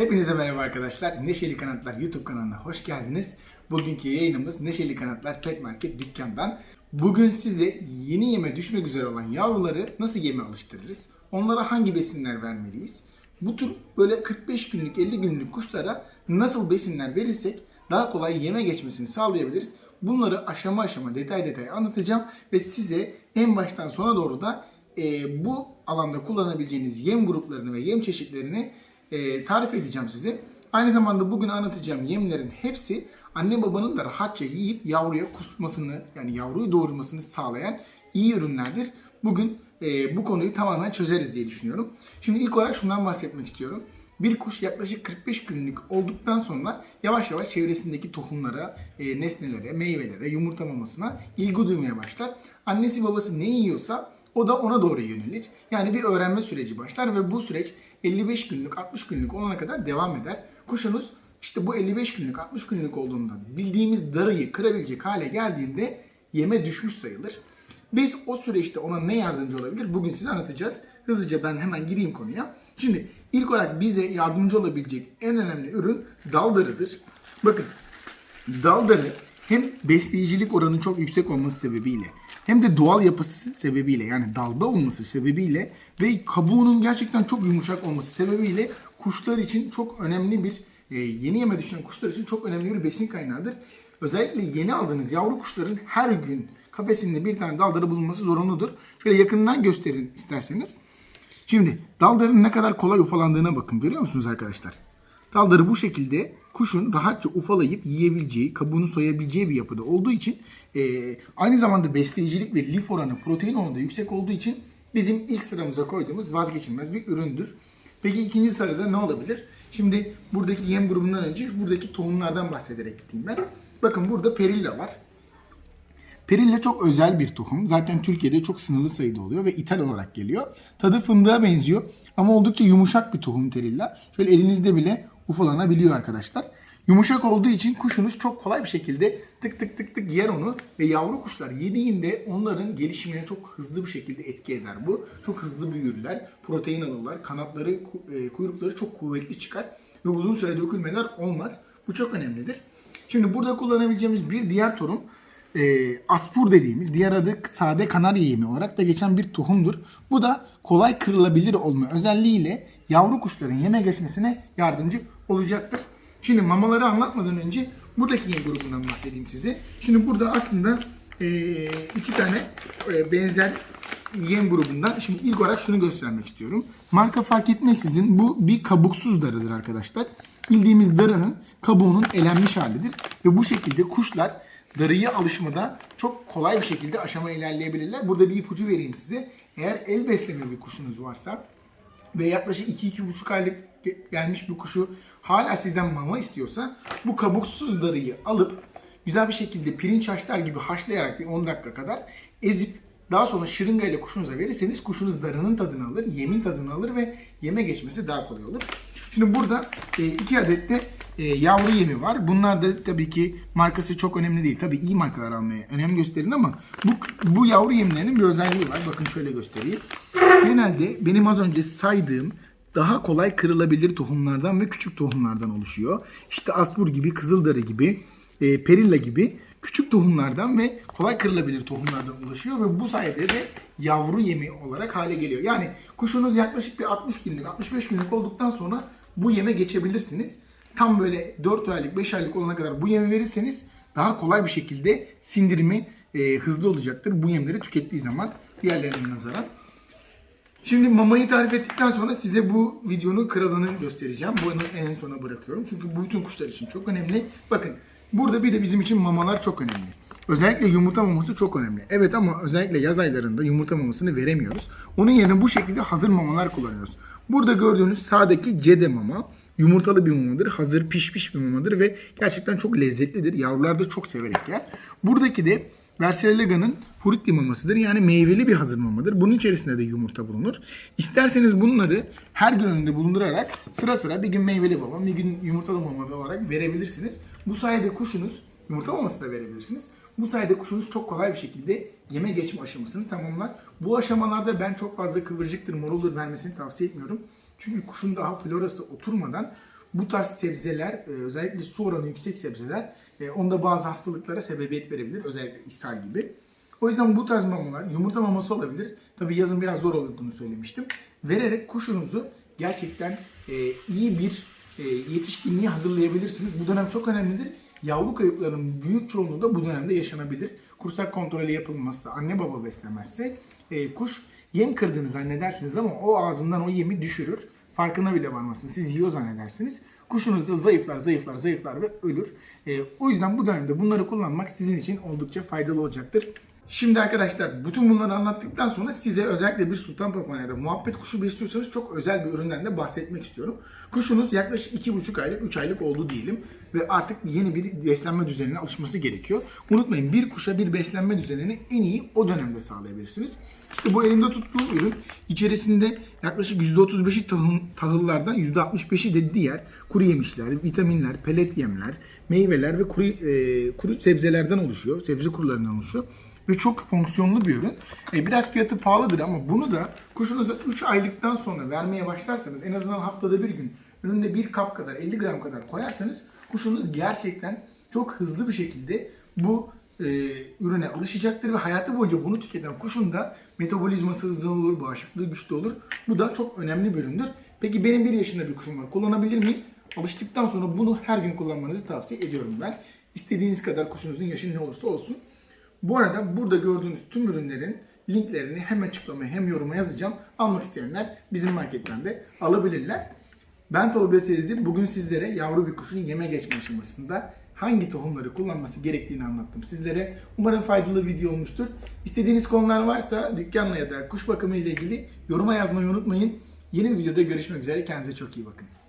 Hepinize merhaba arkadaşlar. Neşeli Kanatlar YouTube kanalına hoş geldiniz. Bugünkü yayınımız Neşeli Kanatlar Pet Market dükkandan. Bugün size yeni yeme düşmek üzere olan yavruları nasıl yeme alıştırırız? Onlara hangi besinler vermeliyiz? Bu tür böyle 45 günlük 50 günlük kuşlara nasıl besinler verirsek daha kolay yeme geçmesini sağlayabiliriz. Bunları aşama aşama detay detay anlatacağım ve size en baştan sona doğru da e, bu alanda kullanabileceğiniz yem gruplarını ve yem çeşitlerini e, tarif edeceğim size. Aynı zamanda bugün anlatacağım yemlerin hepsi anne babanın da rahatça yiyip yavruya kusmasını yani yavruyu doğurmasını sağlayan iyi ürünlerdir. Bugün e, bu konuyu tamamen çözeriz diye düşünüyorum. Şimdi ilk olarak şundan bahsetmek istiyorum. Bir kuş yaklaşık 45 günlük olduktan sonra yavaş yavaş çevresindeki tohumlara, e, nesnelere, meyvelere, yumurta mamasına ilgi duymaya başlar. Annesi babası ne yiyorsa o da ona doğru yönelir. Yani bir öğrenme süreci başlar ve bu süreç 55 günlük, 60 günlük olana kadar devam eder. Kuşunuz işte bu 55 günlük, 60 günlük olduğunda bildiğimiz darıyı kırabilecek hale geldiğinde yeme düşmüş sayılır. Biz o süreçte ona ne yardımcı olabilir? Bugün size anlatacağız. Hızlıca ben hemen gireyim konuya. Şimdi ilk olarak bize yardımcı olabilecek en önemli ürün dal darıdır. Bakın dal darı hem besleyicilik oranı çok yüksek olması sebebiyle hem de doğal yapısı sebebiyle yani dalda olması sebebiyle ve kabuğunun gerçekten çok yumuşak olması sebebiyle kuşlar için çok önemli bir e, yeni yeme düşünen kuşlar için çok önemli bir besin kaynağıdır. Özellikle yeni aldığınız yavru kuşların her gün kafesinde bir tane daldarı bulunması zorunludur. Şöyle yakından gösterin isterseniz. Şimdi daldarın ne kadar kolay ufalandığına bakın. Görüyor musunuz arkadaşlar? Daldarı bu şekilde kuşun rahatça ufalayıp yiyebileceği, kabuğunu soyabileceği bir yapıda olduğu için e, aynı zamanda besleyicilik ve lif oranı, protein oranı da yüksek olduğu için bizim ilk sıramıza koyduğumuz vazgeçilmez bir üründür. Peki ikinci sırada ne olabilir? Şimdi buradaki yem grubundan önce buradaki tohumlardan bahsederek gideyim ben. Bakın burada perilla var. Perilla çok özel bir tohum. Zaten Türkiye'de çok sınırlı sayıda oluyor ve ithal olarak geliyor. Tadı fındığa benziyor ama oldukça yumuşak bir tohum perilla. Şöyle elinizde bile ufalanabiliyor arkadaşlar. Yumuşak olduğu için kuşunuz çok kolay bir şekilde tık tık tık tık yer onu ve yavru kuşlar yediğinde onların gelişimine çok hızlı bir şekilde etki eder bu. Çok hızlı büyürler, protein alırlar, kanatları, e, kuyrukları çok kuvvetli çıkar ve uzun süre dökülmeler olmaz. Bu çok önemlidir. Şimdi burada kullanabileceğimiz bir diğer tohum e, aspur dediğimiz diğer adı sade kanarya yemi olarak da geçen bir tohumdur. Bu da kolay kırılabilir olma özelliğiyle yavru kuşların yeme geçmesine yardımcı olacaktır. Şimdi mamaları anlatmadan önce buradaki yem grubundan bahsedeyim size. Şimdi burada aslında e, iki tane e, benzer yem grubundan. Şimdi ilk olarak şunu göstermek istiyorum. Marka fark etmeksizin bu bir kabuksuz darıdır arkadaşlar. Bildiğimiz darının kabuğunun elenmiş halidir. Ve bu şekilde kuşlar darıya alışmada çok kolay bir şekilde aşama ilerleyebilirler. Burada bir ipucu vereyim size. Eğer el besleme bir kuşunuz varsa ve yaklaşık 2-2,5 aylık gelmiş bir kuşu hala sizden mama istiyorsa bu kabuksuz darıyı alıp güzel bir şekilde pirinç haşlar gibi haşlayarak bir 10 dakika kadar ezip daha sonra şırınga ile kuşunuza verirseniz kuşunuz darının tadını alır, yemin tadını alır ve yeme geçmesi daha kolay olur. Şimdi burada e, iki adet de e, yavru yemi var. Bunlar da tabii ki markası çok önemli değil. Tabii iyi markalar almaya önem gösterin ama bu, bu yavru yemlerinin bir özelliği var. Bakın şöyle göstereyim. Genelde benim az önce saydığım daha kolay kırılabilir tohumlardan ve küçük tohumlardan oluşuyor. İşte aspur gibi, kızıldarı gibi, e, perilla gibi küçük tohumlardan ve kolay kırılabilir tohumlardan oluşuyor ve bu sayede de yavru yemi olarak hale geliyor. Yani kuşunuz yaklaşık bir 60 günlük, 65 günlük olduktan sonra bu yeme geçebilirsiniz. Tam böyle 4 aylık, 5 aylık olana kadar bu yemi verirseniz daha kolay bir şekilde sindirimi e, hızlı olacaktır. Bu yemleri tükettiği zaman diğerlerine nazaran. Şimdi mamayı tarif ettikten sonra size bu videonun kralını göstereceğim. Bunu en sona bırakıyorum. Çünkü bu bütün kuşlar için çok önemli. Bakın burada bir de bizim için mamalar çok önemli. Özellikle yumurta maması çok önemli. Evet ama özellikle yaz aylarında yumurta mamasını veremiyoruz. Onun yerine bu şekilde hazır mamalar kullanıyoruz. Burada gördüğünüz sağdaki cede mama yumurtalı bir mamadır. Hazır pişmiş bir mamadır ve gerçekten çok lezzetlidir. Yavrular da çok severek yer. Buradaki de Versaillega'nın frutti mamasıdır. Yani meyveli bir hazır mamadır. Bunun içerisinde de yumurta bulunur. İsterseniz bunları her gün önünde bulundurarak sıra sıra bir gün meyveli mama, bir gün yumurtalı mama olarak verebilirsiniz. Bu sayede kuşunuz yumurta maması da verebilirsiniz. Bu sayede kuşunuz çok kolay bir şekilde yeme geçme aşamasını tamamlar. Bu aşamalarda ben çok fazla kıvırcıktır, moruldur vermesini tavsiye etmiyorum. Çünkü kuşun daha florası oturmadan bu tarz sebzeler e, özellikle su oranı yüksek sebzeler e, onda bazı hastalıklara sebebiyet verebilir. Özellikle ishal gibi. O yüzden bu tarz mamalar yumurta maması olabilir. Tabii yazın biraz zor olduğunu söylemiştim. Vererek kuşunuzu gerçekten e, iyi bir yetişkinliğe hazırlayabilirsiniz. Bu dönem çok önemlidir. Yavru kayıplarının büyük çoğunluğu da bu dönemde yaşanabilir. Kursak kontrolü yapılmazsa, anne baba beslemezse kuş yem kırdığını zannedersiniz ama o ağzından o yemi düşürür. Farkına bile varmazsınız. Siz yiyor zannedersiniz. Kuşunuz da zayıflar, zayıflar, zayıflar ve ölür. E, o yüzden bu dönemde bunları kullanmak sizin için oldukça faydalı olacaktır. Şimdi arkadaşlar bütün bunları anlattıktan sonra size özellikle bir sultan papağanı muhabbet kuşu besliyorsanız çok özel bir üründen de bahsetmek istiyorum. Kuşunuz yaklaşık 2,5 aylık 3 aylık oldu diyelim ve artık yeni bir beslenme düzenine alışması gerekiyor. Unutmayın bir kuşa bir beslenme düzenini en iyi o dönemde sağlayabilirsiniz. İşte bu elimde tuttuğum ürün içerisinde yaklaşık %35'i tahıl, tahıllardan %65'i de diğer kuru yemişler, vitaminler, pelet yemler, meyveler ve kuru, e, kuru sebzelerden oluşuyor. Sebze kurularından oluşuyor ve çok fonksiyonlu bir ürün. E, biraz fiyatı pahalıdır ama bunu da kuşunuza 3 aylıktan sonra vermeye başlarsanız en azından haftada bir gün önünde bir kap kadar 50 gram kadar koyarsanız kuşunuz gerçekten çok hızlı bir şekilde bu e, ürüne alışacaktır ve hayatı boyunca bunu tüketen kuşun da metabolizması hızlı olur, bağışıklığı güçlü olur. Bu da çok önemli bir üründür. Peki benim bir yaşında bir kuşum var. Kullanabilir miyim? Alıştıktan sonra bunu her gün kullanmanızı tavsiye ediyorum ben. İstediğiniz kadar kuşunuzun yaşı ne olursa olsun. Bu arada burada gördüğünüz tüm ürünlerin linklerini hem açıklamaya hem yoruma yazacağım. Almak isteyenler bizim marketten de alabilirler. Ben Tolga Sezdi. Bugün sizlere yavru bir kuşun yeme geçme aşamasında hangi tohumları kullanması gerektiğini anlattım sizlere. Umarım faydalı video olmuştur. İstediğiniz konular varsa dükkanla ya da kuş bakımı ile ilgili yoruma yazmayı unutmayın. Yeni bir videoda görüşmek üzere. Kendinize çok iyi bakın.